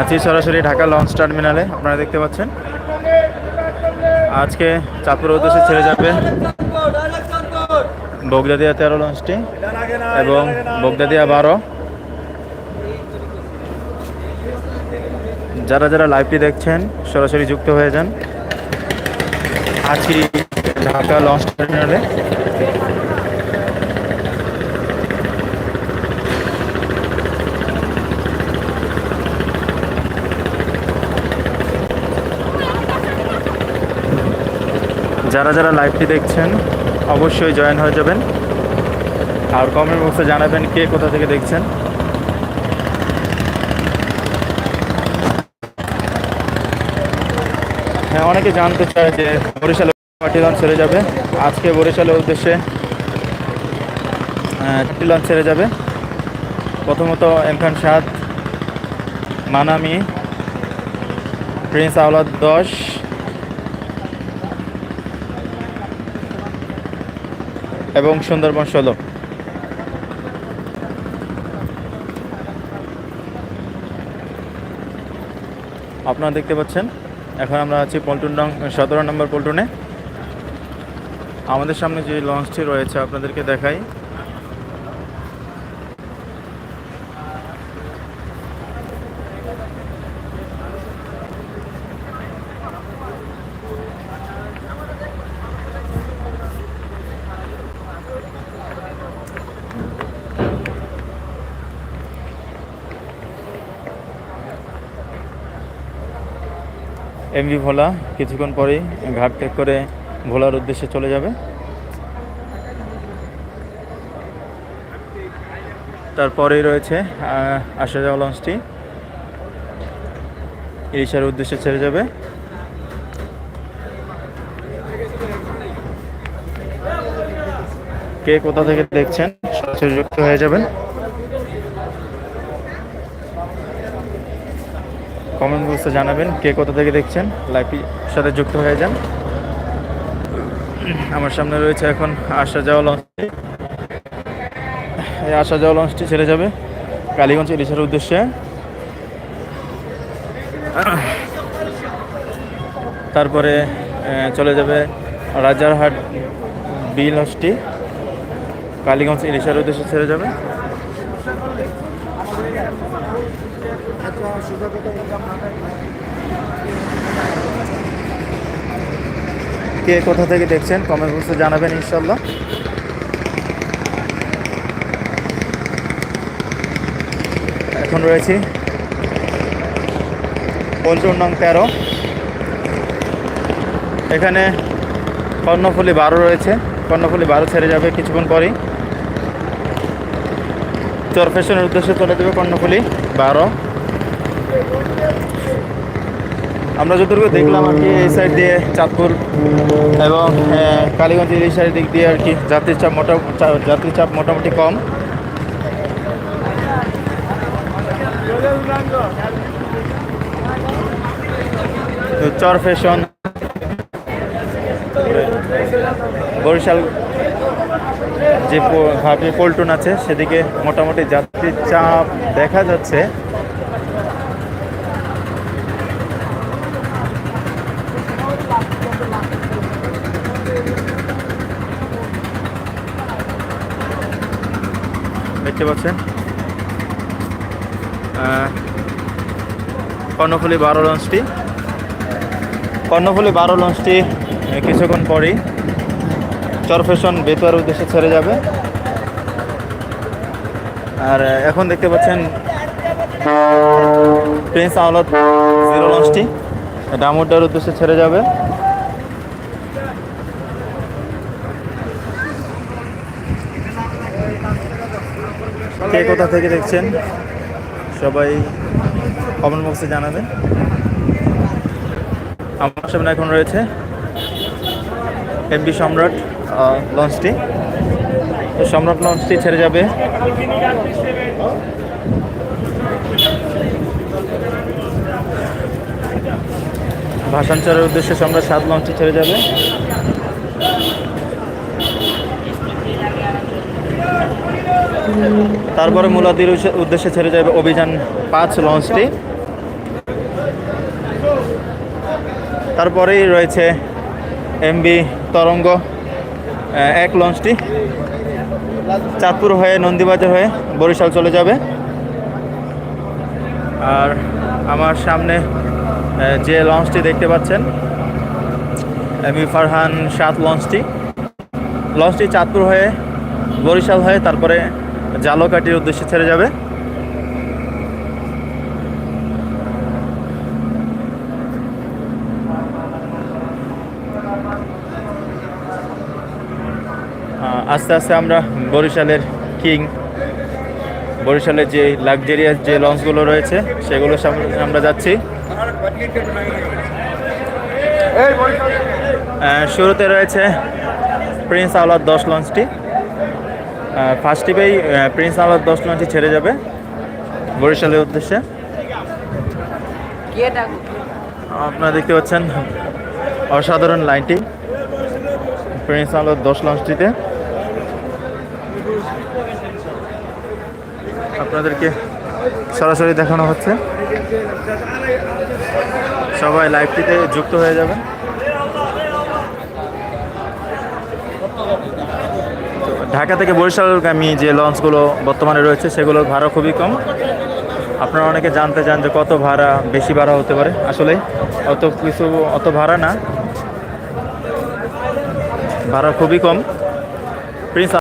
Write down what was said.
আছি সরাসরি ঢাকা লঞ্চ টার্মিনালে, আপনারা দেখতে পাচ্ছেন। আজকে চাঁদপুর উদ্দেশ্যে ছেড়ে যাবে বগদাদিয়া তেরো লঞ্চটি এবং বগদাদিয়া বারো। যারা যারা লাইভটি দেখছেন, সরাসরি যুক্ত হয়ে যান। আছি ঢাকা লঞ্চ টার্মিনালে যারা যারা লাইভটি দেখছেন, অবশ্যই জয়েন হয়ে যাবেন। আর কমেন্ট বক্সে জানাবেন কে কোথা থেকে দেখছেন। হ্যাঁ অনেকে জানতে চায় যে বরিশালে পার্টি লঞ্চ ছেড়ে যাবে। আজকে বরিশালের উদ্দেশ্যে চারটি লঞ্চ ছেড়ে যাবে। প্রথমত এম খান সাত, মানামি, প্রিন্স আওলাদ দশ এবং সুন্দরবন ষোলো। আপনারা দেখতে পাচ্ছেন, এখন আমরা আছি পল্টন রং, সতেরো নম্বর পল্টুনে। আমাদের সামনে যে লঞ্চটি রয়েছে, আপনাদেরকে দেখাই। এমভি ভোলা, কিছুক্ষণ পরেই ঘাট ত্যাগ করে ভোলার উদ্দেশ্যে চলে যাবে। তারপরেই রয়েছে আসা যাওয়া লঞ্চটি। ইরিশার উদ্দেশ্যে ছেড়ে যাবে। কে কোথা থেকে দেখছেন, সরাসরি যুক্ত হয়ে যাবেন। কমেন্ট বক্সে জানাবেন কে কোথা থেকে দেখছেন লাইভটির সাথে যুক্ত হয়ে যান। আমার সামনে রয়েছে এখন আসা যাওয়া লঞ্চটি। এই আসা যাওয়া লঞ্চটি ছেড়ে যাবে কালীগঞ্জ ইলিশার উদ্দেশ্যে। তারপরে চলে যাবে রাজারহাট বি লঞ্চটি কালীগঞ্জ ইলিশার উদ্দেশ্যে ছেড়ে যাবে। কে কোথা থেকে দেখছেন? কমেন্ট বক্সে জানাবেন ইনশাল্লাহ এখন রয়েছি পল্টন নং তেরো। এখানে কর্ণফুলি বারো রয়েছে। কর্ণফুলি বারো ছেড়ে যাবে কিছুক্ষণ পরেই। চর ফ্যাশনের উদ্দেশ্যে চলে দেবে কর্ণফুলি। বারো। আমরা যতটুকু দেখলাম আর কি এই সাইড দিয়ে চাঁদপুর এবং আহ, কালীগঞ্জ এই সাইড দিক দিয়ে আর কি যাত্রীর চাপ মোটা যাত্রীর চাপ মোটামুটি কম। চর ফ্যাশন বরিশাল যে ঘাটে পল্টন আছে, সেদিকে মোটামুটি যাত্রীর চাপ দেখা যাচ্ছে। দেখতে পাচ্ছেন? কর্ণফুলী বারো লঞ্চটি। কর্ণফুলী বারো লঞ্চটি কিছুক্ষণ পরেই চরফেশন বেতুয়ার উদ্দেশ্যে ছেড়ে যাবে। আর এখন দেখতে পাচ্ছেন প্রিন্স আওলাদ জিরো লঞ্চটি। ডামুড্ডার উদ্দেশ্যে ছেড়ে যাবে। কে কোথা থেকে দেখছেন সবাই কমেন্ট বক্সে জানাবেন। আমার সামনে এখন রয়েছে এমবি সম্রাট। লঞ্চটি তো সম্রাট লঞ্চটি ছেড়ে যাবে। ভাষাঞ্চলের উদ্দেশ্যে সম্রাট সাত লঞ্চটি ছেড়ে যাবে। তারপরে মূলাদির উদ্দেশ্যে ছেড়ে যাবে অভিযান পাঁচ লঞ্চটি তারপরেই রয়েছে এমবি তরঙ্গ। এক লঞ্চটি চাঁদপুর হয়ে নন্দীবাজার হয়ে বরিশাল চলে যাবে। আর আমার সামনে যে লঞ্চটি দেখতে পাচ্ছেন এমবি ফারহান সাত লঞ্চটি। লঞ্চটি চাঁদপুর হয়ে বরিশাল হয়ে তারপরে জালকাটির উদ্দেশ্যে ছেড়ে যাবে। আস্তে আস্তে আমরা বরিশালের কিং বরিশালের যে লাক্সারিয়াস যে লঞ্চগুলো রয়েছে সেগুলোর সামনে আমরা যাচ্ছি। শুরুতে রয়েছে প্রিন্স আওলাদ দশ লঞ্চটি ফার্স্ট টিপেই প্রিন্স আওলাদ দশ লঞ্চটি ছেড়ে যাবে বরিশালের উদ্দেশ্যে। আপনারা দেখতে পাচ্ছেন অসাধারণ লাইনটি প্রিন্স আওলাদ দশ লঞ্চটিতে আপনাদেরকে সরাসরি দেখানো হচ্ছে। সবাই লাইভটিতে যুক্ত হয়ে যাবেন। ঢাকা থেকে বরিশালগামী যে লঞ্চগুলো বর্তমানে রয়েছে সেগুলোর ভাড়া খুবই কম। আপনারা অনেকে জানতে চান যে কত ভাড়া, বেশি ভাড়া হতে পারে। আসলে অত কিছু, অত ভাড়া না। ভাড়া খুবই কম। প্রিন্স